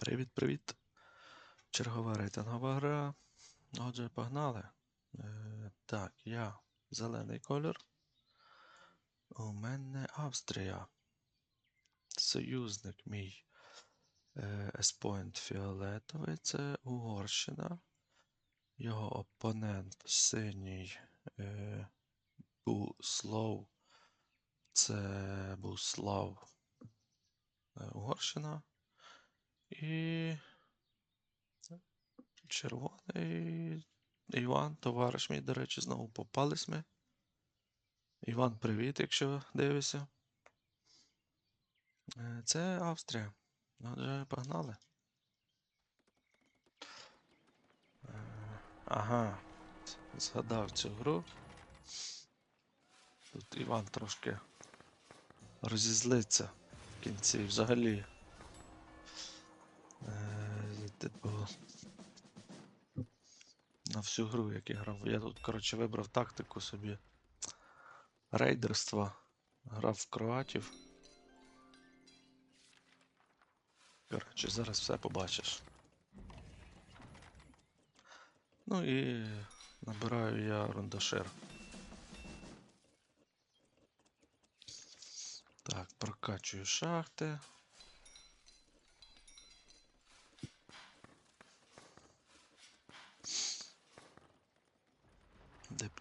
Привіт-привіт. Чергова рейтингова гра. Отже, погнали. Е, так, я зелений колір. У мене Австрія. Союзник мій е, Еспойнт фіолетовий це Угорщина. Його опонент синій е, Буслов. Це Буслав е, Угорщина. І червоний Іван, товариш мій, до речі, знову попались ми. Іван, привіт, якщо дивишся. Е, Це Австрія. Отже, погнали. Е, Ага, згадав цю гру. Тут Іван трошки розізлиться в кінці взагалі. Е, Типу. На всю гру, як я грав. Я тут, коротше, вибрав тактику собі рейдерства. Грав в кроатів. Коротше, зараз все побачиш. Ну і набираю я рундашир. Так, прокачую шахти.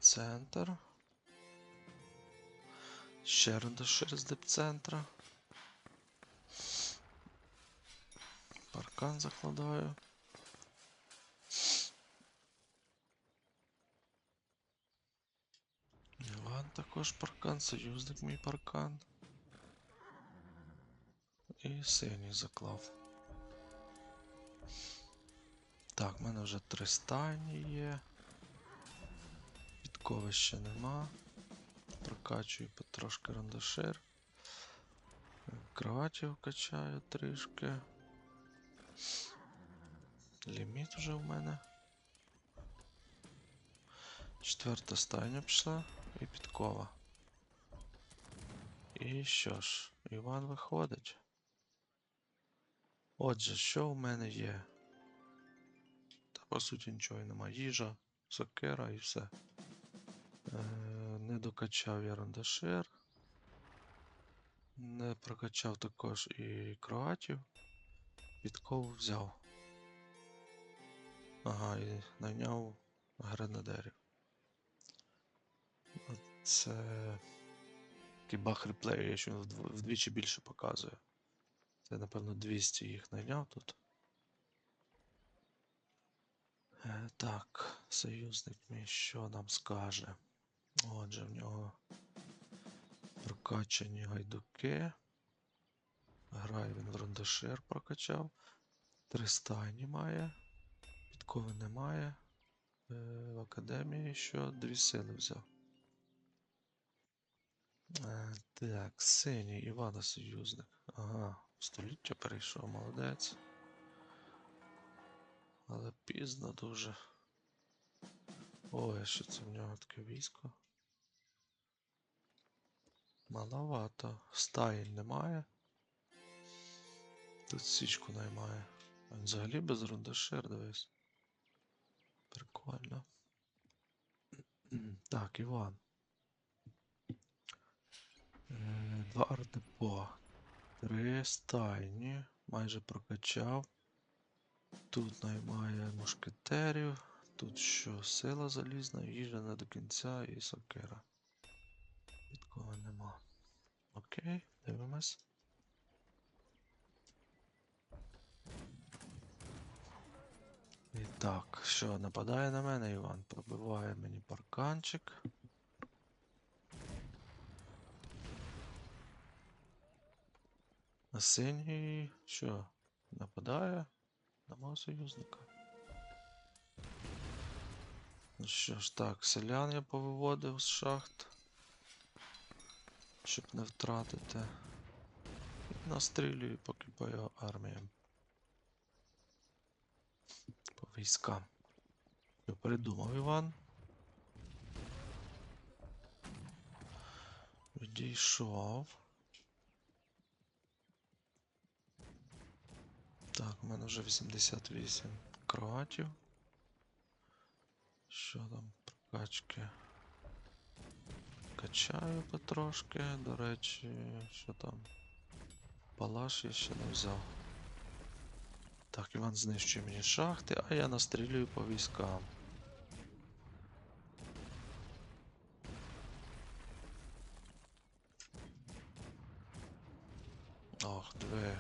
Депцентр. Ще рундашир з депцентра. Паркан закладаю. Іван також паркан, союзник мій паркан. І синій заклав. Так, в мене вже три стайні є. Ще нема. Прокачую потрошки рандашир. Кроватів качаю трішки. Ліміт вже в мене. Четверта стайня пішла і підкова. І що ж, Іван виходить. Отже, що в мене є? Та по суті нічого і нема. Їжа, сокира і все. Е, не докачав я рандашир. Не прокачав також і кроатів. Підкову взяв. Ага, і найняв гренадерів. Це баг реплею, що він вдвічі більше показує. Це, напевно, 200 їх найняв тут. Е, так, союзник мій що нам скаже? Отже, в нього прокачані гайдуки. Грає він в рандашир прокачав. Три стайні має. Підкови немає. Е, в академії що дві сили взяв. Е, так, синій Івана союзник. Ага, століття перейшов, молодець. Але пізно дуже. Ой, що це в нього таке військо? Маловато. Стаїль немає. Тут січку наймає. А взагалі без рундашир, дивись. Прикольно. Так, Іван. Е, Два артепо. Три стайні. Майже прокачав. Тут наймає мушкетерів. Тут що? Сила залізна, їжа не до кінця і сокира. Окей, дивимось. І так, що, нападає на мене Іван? Пробиває мені парканчик. А синій що? Нападає на мого союзника. Ну що ж так, селян я повиводив з шахт. Щоб не втратити. Настрілюю поки по його арміям. По військам. Що придумав Іван? Відійшов. Так, в мене вже 88 кроатів. Що там прокачки? Качаю потрошки, до речі, що там? Палаш я ще не взяв. Так, Іван знищує мені шахти, а я настрілюю по військам. Ох, диви.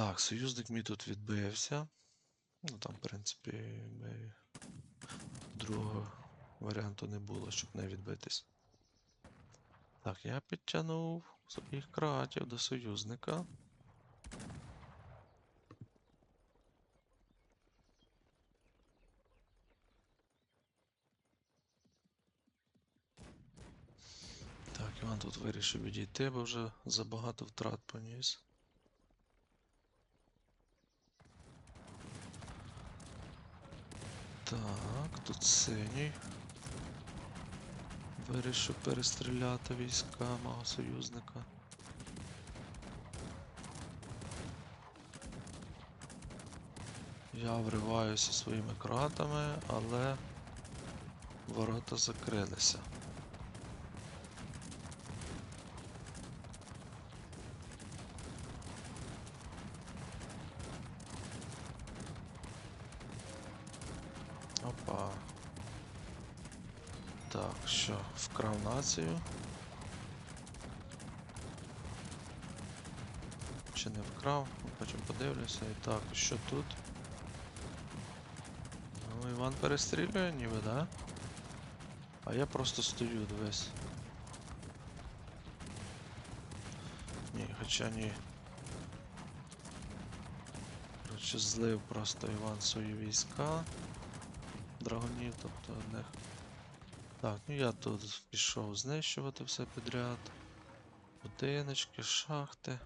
Так, союзник мій тут відбився. Ну там, в принципі, ми... другого варіанту не було, щоб не відбитись. Так, я підтягнув своїх кратів до союзника. Так, Іван тут вирішив відійти, бо вже забагато втрат поніс. Так, тут синій. Вирішив перестріляти війська мого союзника. Я вриваюся своїми кратами, але ворота закрилися. Опа. Так, що, вкрав? Чи не вкрав? Потім подивлюся. І так, що тут? Ну, Іван перестрілює ніби, да? А я просто стою, дивись. Ні, хоча ні. Коротше, злив просто Іван свої війська. Драгонів, тобто одних. Так, ну я тут пішов знищувати все підряд. Будиночки, шахти.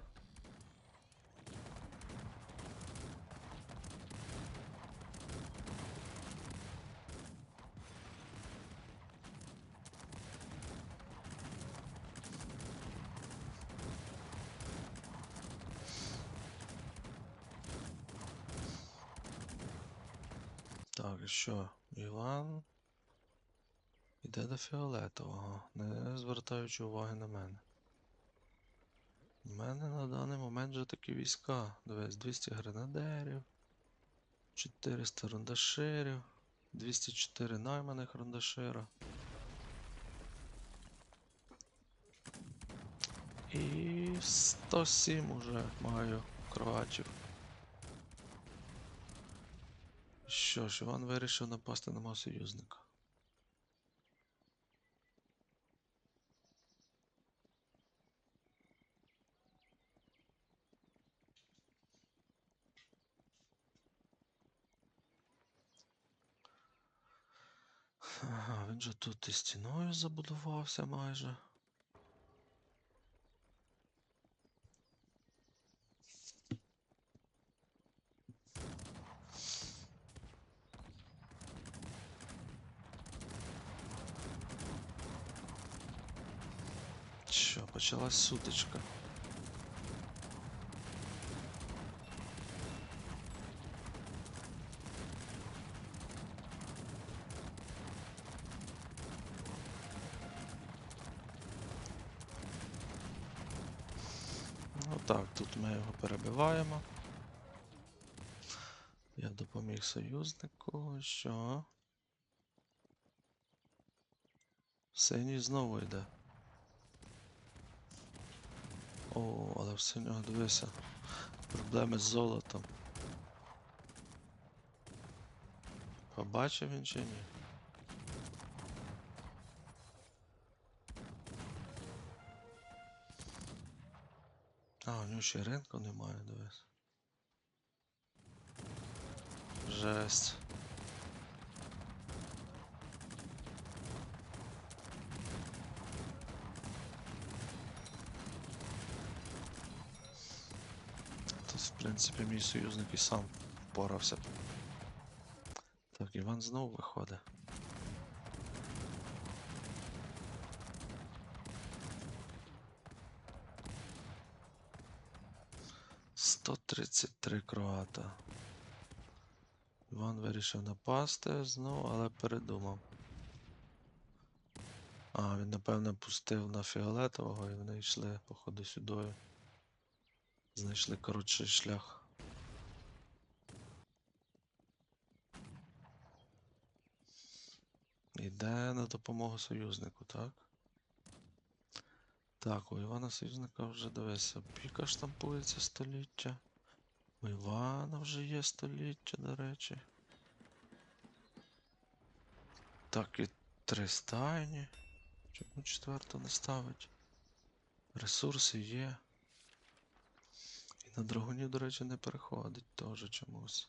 Так, що? Іван іде до фіолетового, не звертаючи уваги на мене. У мене на даний момент вже такі війська. Дивись, 200 гренадерів, 400 рундаширів, 204 найманих рундашира. І 107 уже маю кроатів. Що ж, Іван вирішив напасти на мого союзника. Ага, він же тут і стіною забудувався майже. Що, почалась сутичка. Ну так, тут ми його перебиваємо. Я допоміг союзнику, що. Синій знову йде. О, але в синього дивися. Проблеми з золотом. Побачив він чи ні? А, у нього ще ринку немає, дивись. Жесть. Тут, в принципі, мій союзник і сам впорався. Так, Іван знову виходить. 133 кроата. Іван вирішив напасти знову, але передумав. А, він, напевно, пустив на фіолетового і вони йшли, походу, сюди. Знайшли коротший шлях. Іде на допомогу союзнику, так? Так, у Івана Союзника вже дивися, піка штампується століття. У Івана вже є століття, до речі. Так, і три стайні. Чому четверту не ставить? Ресурси є. І на драгунів, до речі, не переходить теж чомусь.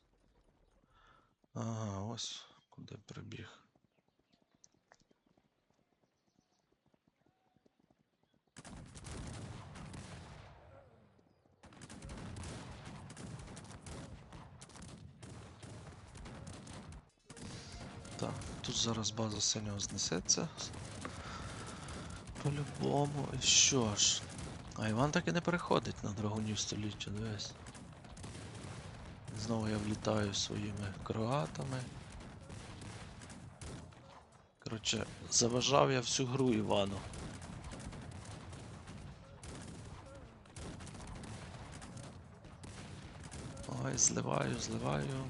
Ага, ось куди прибіг. Так, тут зараз база синього знесеться. По-любому. І що ж? А Іван так і не переходить на драгунів століття, дивись. Знову я влітаю своїми кроатами. Коротше, заважав я всю гру Івану. Ой, зливаю, зливаю.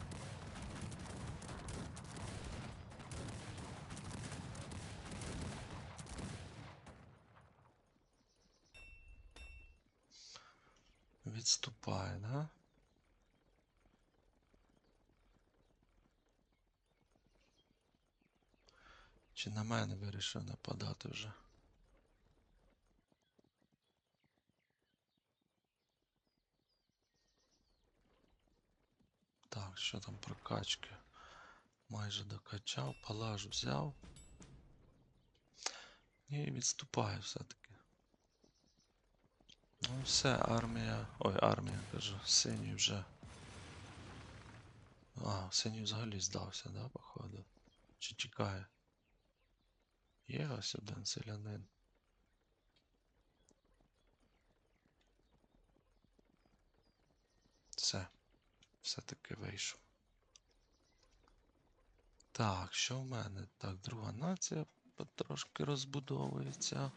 Відступає, да? Чи на мене вирішив нападати вже? Так, що там прокачки? Майже докачав, палаж взяв. І відступає все-таки. Ну все, армія. Ой, армія, кажу, синій вже. А, синій взагалі здався, да, походу? Чи тікає? Є ось один селянин. Все. Все-таки вийшов. Так, що в мене? Так, друга нація потрошки розбудовується.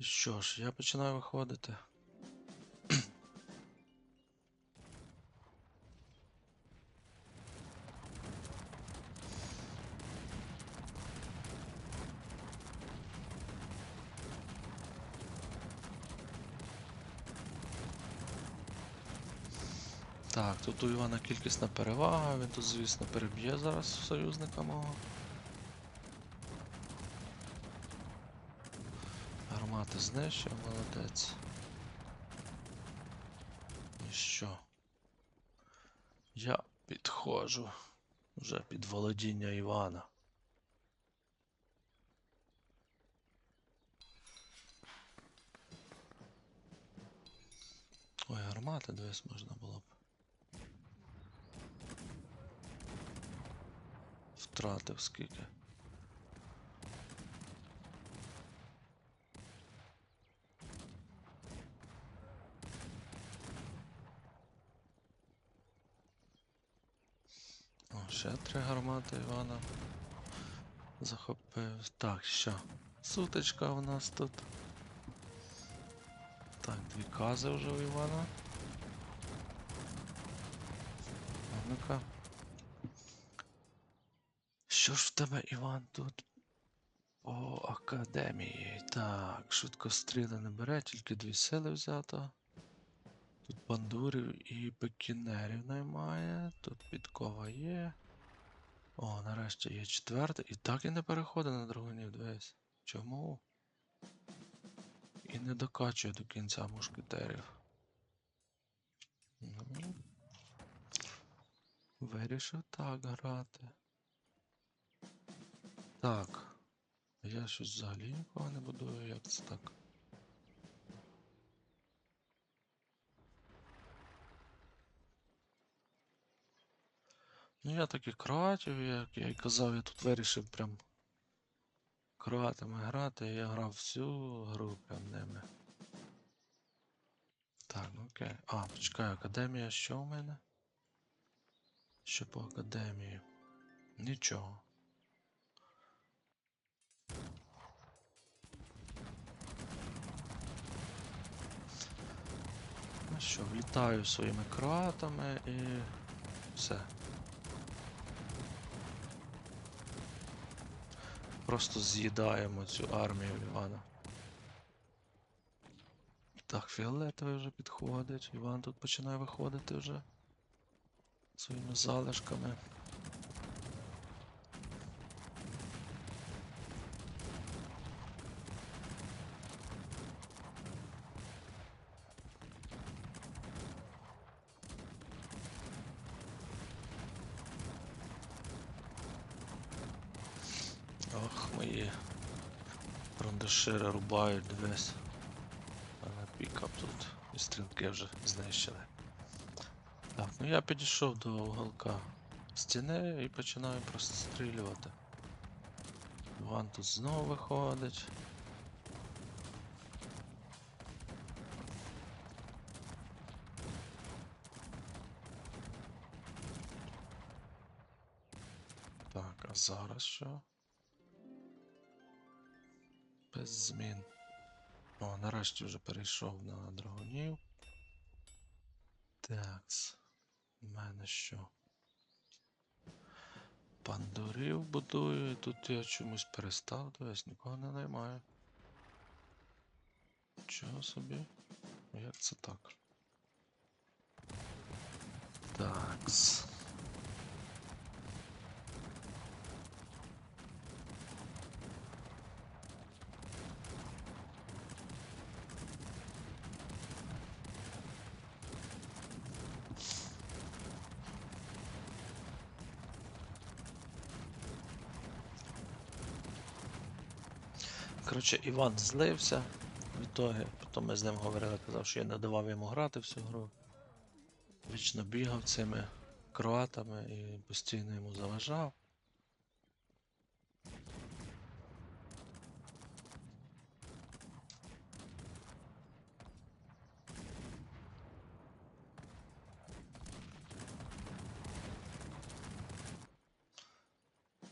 Що ж, я починаю виходити. Так, тут у Івана кількісна перевага, він тут, звісно, переб'є зараз союзника мого. Гармати знищив, молодець. І що? Я підходжу вже під володіння Івана. Ой, гармати дивись можна було б. Втратив скільки. О, ще три гармати Івана захопив. Так, що? Сутичка у нас тут. Так, дві кази вже у Івана. Ну-ка. Що ж в тебе, Іван, тут? По академії. Так, швидкостріли не бере, тільки дві сили взято. Тут бандурів і пекінерів немає. Тут підкова є. О, нарешті є четверта. І так і не переходить на драгунів, дивись. Чому? І не докачує до кінця мушкетерів. Ну. Вирішив так грати. Так. Я щось взагалі нікого не будую, як це так? Ну я таки кроатів, як я й казав, я тут вирішив прям кроатами грати, я грав всю гру прям ними. Так, ну окей. А, почекай, академія що в мене? Що по академії? Нічого. Що, влітаю своїми кратами і все. Просто з'їдаємо цю армію Івана. Так, фіолетовий вже підходить. Іван тут починає виходити вже своїми залишками. Ох, мої брандашири рубають, дивись. Пікап тут і стрілки вже знищили. Так, ну я підійшов до уголка стіни і починаю прострілювати. Іван тут знову виходить. Так, а зараз що? Без змін. О, нарешті вже перейшов на драгунів. Такс. У мене що? Пандурів будую, і тут я чомусь перестав, дивись, нікого не наймаю. Чого собі? Як це так? Такс. Коротше, Іван злився в ітогі, потім ми з ним говорили, казав, що я не давав йому грати всю гру. Вічно бігав цими кроатами і постійно йому заважав.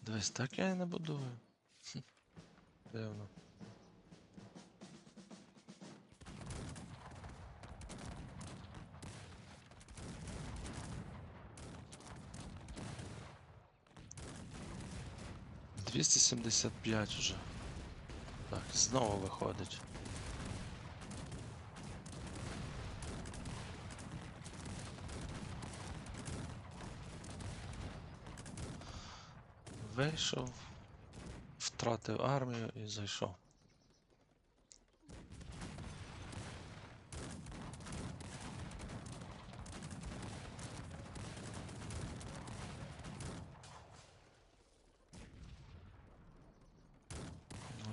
Дивись, так я і не будую. Дивно. Двісті сімдесят п'ять вже. Так, знову виходить. Вийшов, втратив армію і зайшов.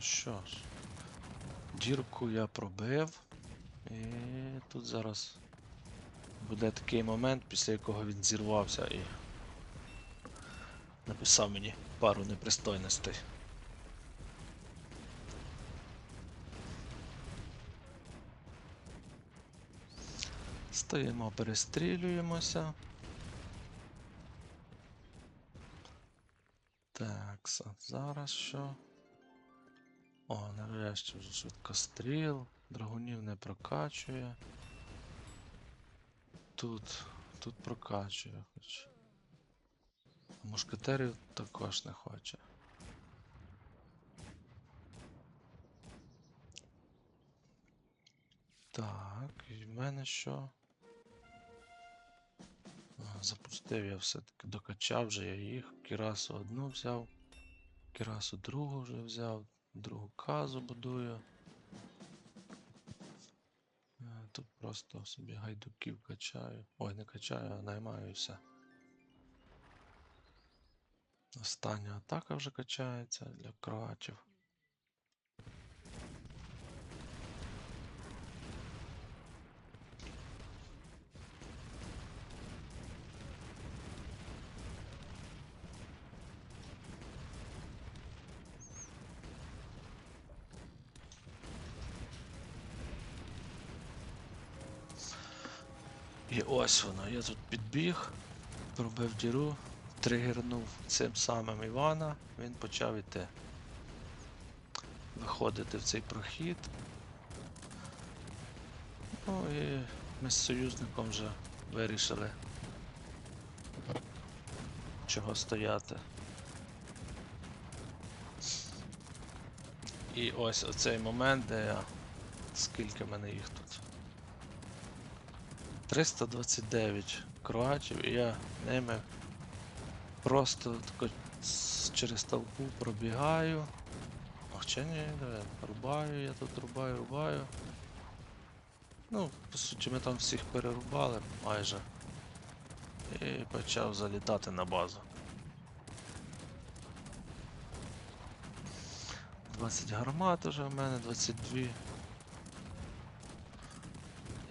Що ж, дірку я пробив, і тут зараз буде такий момент, після якого він зірвався і написав мені пару непристойностей. Стоїмо, перестрілюємося. Так, зараз що? Нарешті вже швидкостріл, драгунів не прокачує. Тут, тут прокачує хоч. А мушкетерів також не хоче. Так, і в мене що? Запустив я все-таки, докачав вже я їх. Кірасу одну взяв, Кірасу другу вже взяв, другу казу будую. Е, Тут просто собі гайдуків качаю. Ой, не качаю, а наймаю і все. Остання атака вже качається для кроатів. Ось воно. Я тут підбіг, пробив діру, тригернув цим самим Івана, він почав іти. Виходити в цей прохід. Ну і ми з союзником вже вирішили, чого стояти. І ось оцей момент, де я. Скільки мене їх тут? 329 кроатів, і я ними просто через толпу пробігаю. А Хоча ні, диви, рубаю, я тут рубаю, рубаю. Ну, по суті, ми там всіх перерубали майже. І почав залітати на базу. 20 гармат уже в мене, 22.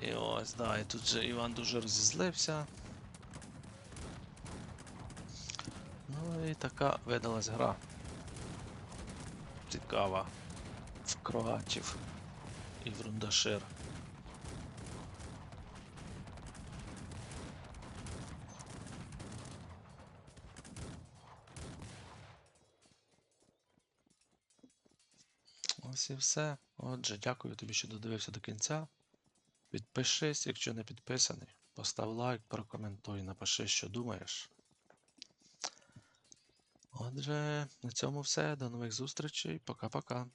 І ось, да, і тут же Іван дуже розізлився. Ну і така видалась гра. Цікава. В кроатів і в рундашир. Ось і все. Отже, дякую тобі, що додивився до кінця. Підпишись, якщо не підписаний. Постав лайк, прокоментуй, напиши, що думаєш. Отже, на цьому все. До нових зустрічей. Пока-пока.